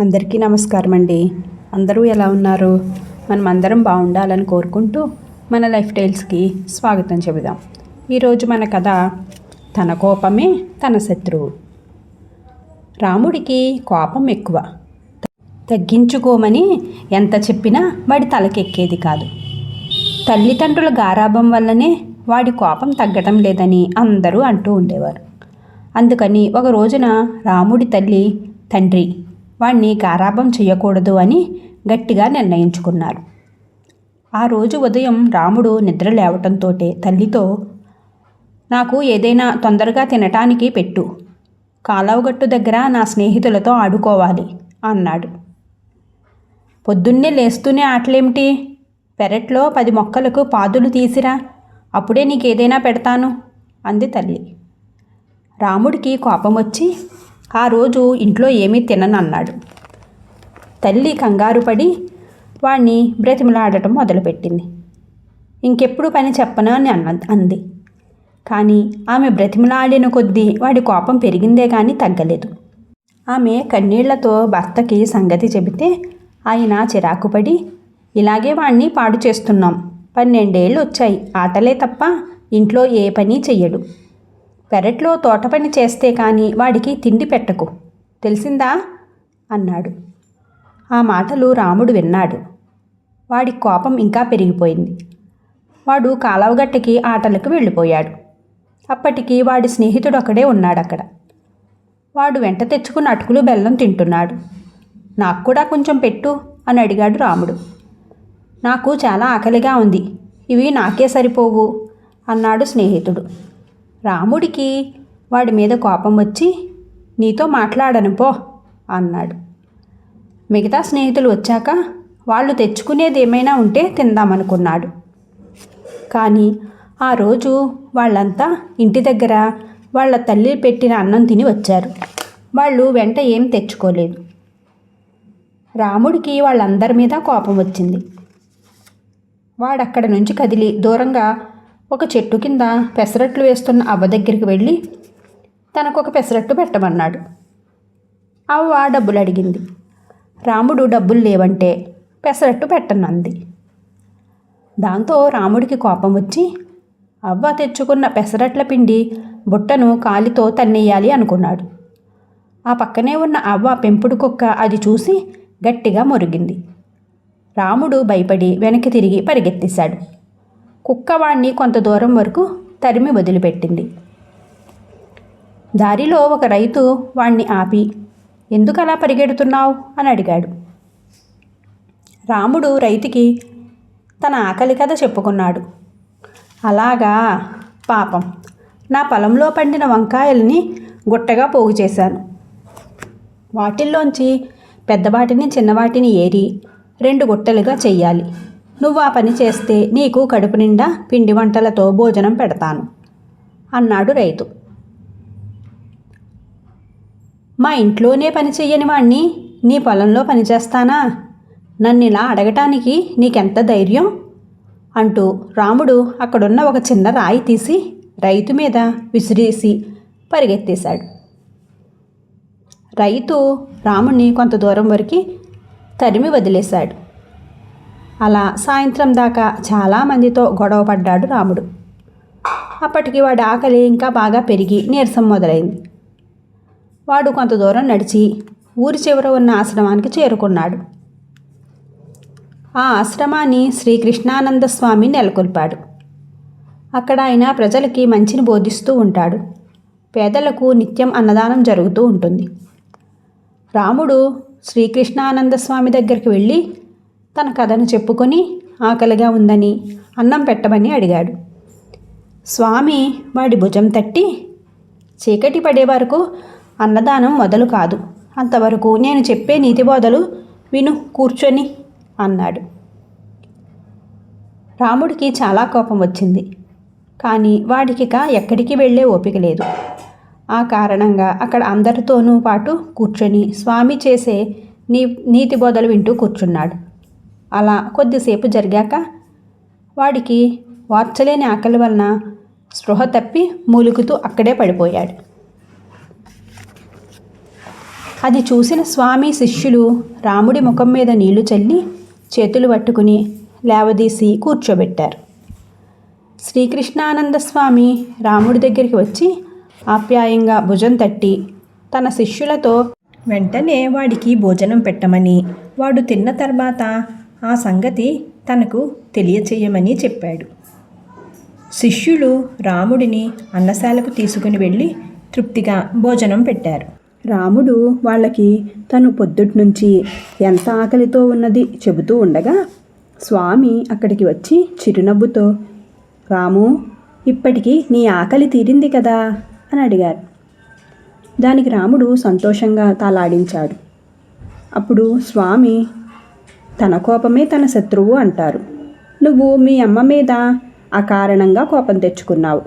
అందరికీ నమస్కారం అండి అందరూ ఎలా ఉన్నారు? మనం అందరం బాగుండాలని కోరుకుంటూ మన లైఫ్ స్టైల్స్కి స్వాగతం చెబుదాం. ఈరోజు మన కథ తన కోపమే తన శత్రువు. రాముడికి కోపం ఎక్కువ. తగ్గించుకోమని ఎంత చెప్పినా వాడి తలకెక్కేది కాదు. తల్లిదండ్రుల గారాభం వల్లనే వాడి కోపం తగ్గటం లేదని అందరూ అంటూ ఉండేవారు. అందుకని ఒక రోజున రాముడి తల్లి తండ్రి వాణ్ణి కారాభం చేయకూడదు అని గట్టిగా నిర్ణయించుకున్నారు. ఆ రోజు ఉదయం రాముడు నిద్ర లేవటంతో తల్లితో నాకు ఏదైనా తొందరగా తినటానికి పెట్టు. కాలవగట్టు దగ్గర నా స్నేహితులతో ఆడుకోవాలి అన్నాడు. పొద్దున్నే లేస్తూనే ఆటలేమిటి? పెరట్లో పది మొక్కలకు పాదులు తీసిరా. అప్పుడే నీకేదైనా పెడతాను అంది తల్లి. రాముడికి కోపం వచ్చి ఆ రోజు ఇంట్లో ఏమీ తిననన్నాడు. తల్లి కంగారు పడి వాణ్ణి బ్రతిమలాడటం మొదలుపెట్టింది. ఇంకెప్పుడు పని చెప్పనా అని అన్న అంది. కానీ ఆమె బ్రతిమలాడిన కొద్దీ వాడి కోపం పెరిగిందే కానీ తగ్గలేదు. ఆమె కన్నీళ్ళతో భర్తకి సంగతి చెబితే ఆయన చిరాకుపడి ఇలాగే వాణ్ణి పాడు చేస్తున్నాం. పన్నెండేళ్ళు వచ్చాయి. ఆటలే తప్ప ఇంట్లో ఏ పని చెయ్యడు. పెరట్లో తోట పని చేస్తే కానీ వాడికి తిండి పెట్టకు. తెలిసిందా? అన్నాడు. ఆ మాటలు రాముడు విన్నాడు. వాడి కోపం ఇంకా పెరిగిపోయింది. వాడు కాలవగట్టకి ఆటలకు వెళ్ళిపోయాడు. అప్పటికి వాడి స్నేహితుడు ఒకడే ఉన్నాడు అక్కడ వాడు వెంట తెచ్చుకున్న అటుకులు బెల్లం తింటున్నాడు. నాకు కూడా కొంచెం పెట్టు అని అడిగాడు రాముడు. నాకు చాలా ఆకలిగా ఉంది. ఇవి నాకే సరిపోవు అన్నాడు స్నేహితుడు. రాముడికి వాడి మీద కోపం వచ్చి నీతో మాట్లాడను పో అన్నాడు. మిగతా స్నేహితులు వచ్చాక వాళ్ళు తెచ్చుకునేది ఏమైనా ఉంటే తిందామనుకున్నాడు. కానీ ఆ రోజు వాళ్ళంతా ఇంటి దగ్గర వాళ్ళ తల్లి పెట్టిన అన్నం తిని వచ్చారు. వాళ్ళు వెంట ఏం తెచ్చుకోలేదు. రాముడికి వాళ్ళందరి మీద కోపం వచ్చింది. వాడక్కడి నుంచి కదిలి దూరంగా ఒక చెట్టు కింద పెసరట్లు వేస్తున్న అవ్వ దగ్గరికి వెళ్ళి తనకు ఒక పెసరట్టు పెట్టమన్నాడు. అవ్వ డబ్బులు అడిగింది. రాముడు డబ్బులు లేవంటే పెసరట్టు పెట్టనంది. దాంతో రాముడికి కోపం వచ్చి అవ్వ తెచ్చుకున్న పెసరట్ల పిండి బుట్టను కాలితో తన్నేయాలి అనుకున్నాడు. ఆ పక్కనే ఉన్న అవ్వ పెంపుడు కుక్క అది చూసి గట్టిగా మురిగింది. రాముడు భయపడి వెనక్కి తిరిగి పరిగెత్తేశాడు. కుక్కవాణ్ణి కొంత దూరం వరకు తరిమి వదిలిపెట్టింది. దారిలో ఒక రైతు వాణ్ణి ఆపి ఎందుకు అలా పరిగెడుతున్నావు? అని అడిగాడు. రాముడు రైతుకి తన ఆకలి కథ చెప్పుకున్నాడు. అలాగా పాపం. నా పొలంలో పండిన వంకాయల్ని గుట్టగా పోగు చేశాను. వాటిల్లోంచి పెద్దవాటిని చిన్నవాటిని ఏరి రెండు గుట్టలుగా చెయ్యాలి. నువ్వు ఆ పని చేస్తే నీకు కడుపు నిండా పిండి వంటలతో భోజనం పెడతాను అన్నాడు రైతు. మా ఇంట్లోనే పని చెయ్యని వాణ్ణి నీ పొలంలో పనిచేస్తానా నన్ను ఇలా అడగటానికి నీకెంత ధైర్యం? అంటూ రాముడు అక్కడున్న ఒక చిన్న రాయి తీసి రైతు మీద విసిరేసి పరిగెత్తేశాడు. రైతు రాముణ్ణి కొంత దూరం వరకు తరిమి వదిలేశాడు. అలా సాయంత్రం దాకా చాలామందితో గొడవ పడ్డాడు రాముడు. అప్పటికి వాడి ఆకలి ఇంకా బాగా పెరిగి నీరసం మొదలైంది. వాడు కొంత దూరం నడిచి ఊరి చివర ఉన్న ఆశ్రమానికి చేరుకున్నాడు. ఆ ఆశ్రమాన్ని శ్రీకృష్ణానంద స్వామి నెలకొల్పాడు. అక్కడ ఆయన ప్రజలకి మంచిని బోధిస్తూ ఉంటాడు. పేదలకు నిత్యం అన్నదానం జరుగుతూ ఉంటుంది. రాముడు శ్రీకృష్ణానంద స్వామి దగ్గరికి వెళ్ళి తన కథను చెప్పుకొని ఆకలిగా ఉందని అన్నం పెట్టమని అడిగాడు. స్వామి వాడి భుజం తట్టి చీకటి పడే వరకు అన్నదానం మొదలు కాదు. అంతవరకు నేను చెప్పే నీతిబోధలు విను కూర్చొని అన్నాడు. రాముడికి చాలా కోపం వచ్చింది. కానీ వాడికిక ఎక్కడికి వెళ్ళే ఓపిక లేదు. ఆ కారణంగా అక్కడ అందరితోనూ పాటు కూర్చొని స్వామి చేసే నీ నీతి బోధలు వింటూ కూర్చున్నాడు. అలా కొద్దిసేపు జరిగాక వాడికి వార్చలేని ఆకలి వలన స్పృహ తప్పి మూలుగుతూ అక్కడే పడిపోయాడు. అది చూసిన స్వామి శిష్యులు రాముడి ముఖం మీద నీళ్ళు చల్లి చేతులు పట్టుకుని లేవదీసి కూర్చోబెట్టారు. శ్రీకృష్ణానంద స్వామి రాముడి దగ్గరికి వచ్చి ఆప్యాయంగా భుజం తట్టి తన శిష్యులతో వెంటనే వాడికి భోజనం పెట్టమని. వాడు తిన్న తర్వాత ఆ సంగతి తనకు తెలియచేయమని చెప్పాడు. శిష్యులు రాముడిని అన్నశాలకు తీసుకుని వెళ్ళి తృప్తిగా భోజనం పెట్టారు. రాముడు వాళ్ళకి తను పొద్దుటి నుంచి ఎంత ఆకలితో ఉన్నది చెబుతూ ఉండగా స్వామి అక్కడికి వచ్చి చిరునవ్వుతో రాము ఇప్పటికి నీ ఆకలి తీరింది కదా అని అడిగారు. దానికి రాముడు సంతోషంగా తాలాడించాడు అప్పుడు స్వామి తన కోపమే తన శత్రువు అంటారు. నువ్వు మీ అమ్మ మీద అకారణంగా కోపం తెచ్చుకున్నావు.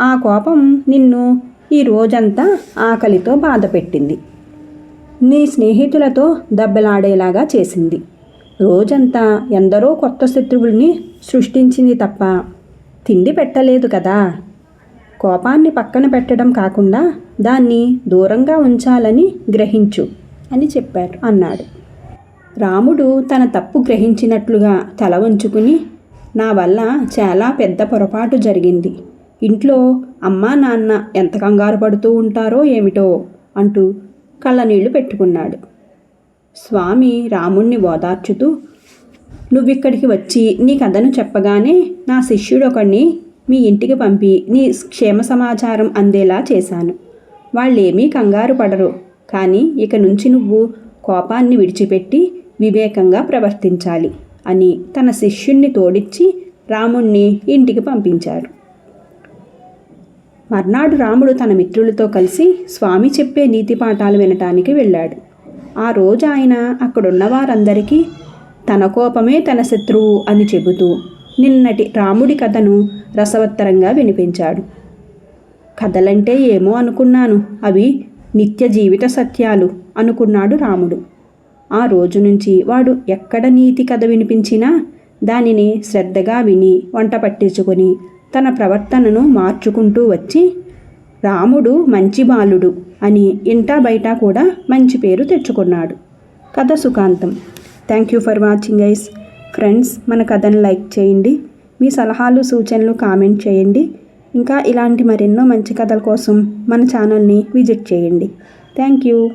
ఆ కోపం నిన్ను ఈ రోజంతా ఆకలితో బాధ పెట్టింది నీ స్నేహితులతో దెబ్బలాడేలాగా చేసింది. రోజంతా ఎందరో కొత్త శత్రువుల్ని సృష్టించింది తప్ప తిండి పెట్టలేదు కదా. కోపాన్ని పక్కన పెట్టడం కాకుండా దాన్ని దూరంగా ఉంచాలని గ్రహించు అని చెప్పారు అన్నాడు. రాముడు తన తప్పు గ్రహించినట్లుగా తల వంచుకుని నా వల్ల చాలా పెద్ద పొరపాటు జరిగింది. ఇంట్లో అమ్మా నాన్న ఎంత కంగారు పడుతూ ఉంటారో ఏమిటో అంటూ కళ్ళనీళ్ళు పెట్టుకున్నాడు. స్వామి రాముణ్ణి ఓదార్చుతూ నువ్విక్కడికి వచ్చి నీ కథను చెప్పగానే నా శిష్యుడొకడిని మీ ఇంటికి పంపి నీ క్షేమ సమాచారం అందేలా చేశాను. వాళ్ళేమీ కంగారు పడరు. కానీ ఇక నుంచి నువ్వు కోపాన్ని విడిచిపెట్టి వివేకంగా ప్రవర్తించాలి అని తన శిష్యుణ్ణి తోడిచ్చి రాముణ్ణి ఇంటికి పంపించారు. మర్నాడు రాముడు తన మిత్రులతో కలిసి స్వామి చెప్పే నీతి పాఠాలు వినటానికి వెళ్ళాడు. ఆ రోజు ఆయన అక్కడున్న వారందరికీ తన కోపమే తన శత్రువు అని చెబుతూ నిన్నటి రాముడి కథను రసవత్తరంగా వినిపించాడు. కథలంటే ఏమో అనుకున్నాను అవి నిత్య జీవిత సత్యాలు అనుకున్నాడు రాముడు. ఆ రోజు నుంచి వాడు ఎక్కడ నీతి కథ వినిపించినా దానిని శ్రద్ధగా విని వంట పట్టించుకొని తన ప్రవర్తనను మార్చుకుంటూ వచ్చి రాముడు మంచి బాలుడు అని ఇంటా బయట కూడా మంచి పేరు తెచ్చుకున్నాడు. కథ సుఖాంతం. Thank you for watching guys friends మన కథను లైక్ చేయండి. మీ సలహాలు సూచనలు కామెంట్ చేయండి. ఇంకా ఇలాంటి మరెన్నో మంచి కథల కోసం మన ఛానల్ని విజిట్ చేయండి. Thank you